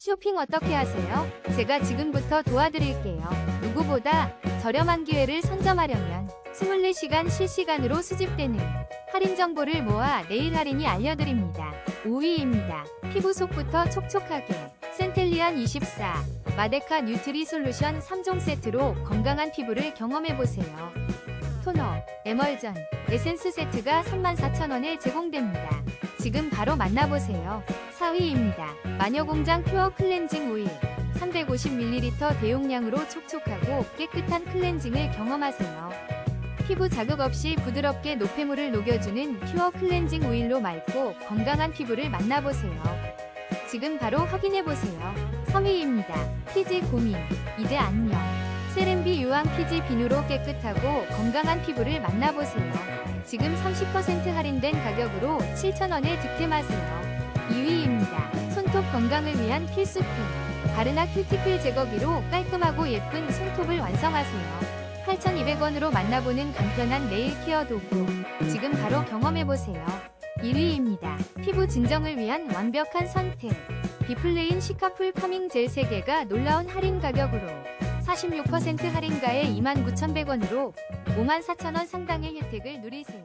쇼핑 어떻게 하세요? 제가 지금부터 도와드릴게요. 누구보다 저렴한 기회를 선점하려면 24시간 실시간으로 수집되는 할인 정보를 모아 내일 할인이 알려드립니다. 5위입니다. 피부 속부터 촉촉하게 센텔리안 24 마데카 뉴트리 솔루션 3종 세트로 건강한 피부를 경험해보세요. 토너, 에멀전, 에센스 세트가 34,000원에 제공됩니다. 지금 바로 만나보세요. 4위입니다. 마녀공장 퓨어 클렌징 오일 350ml 대용량으로 촉촉하고 깨끗한 클렌징을 경험하세요. 피부 자극 없이 부드럽게 노폐물을 녹여주는 퓨어 클렌징 오일로 맑고 건강한 피부를 만나보세요. 지금 바로 확인해보세요. 3위입니다. 피지 고민, 이제 안녕. 세렌비 유황 피지 비누로 깨끗하고 건강한 피부를 만나보세요. 지금 30% 할인된 가격으로 7,000원에 득템하세요. 2위입니다. 손톱 건강을 위한 필수템. 바르나 큐티클 제거기로 깔끔하고 예쁜 손톱을 완성하세요. 8,200원으로 만나보는 간편한 네일 케어 도구. 지금 바로 경험해보세요. 1위입니다. 피부 진정을 위한 완벽한 선택. 비플레인 시카풀 커밍 젤 3개가 놀라운 할인 가격으로 46% 할인가에 29,100원으로 54,000원 상당의 혜택을 누리세요.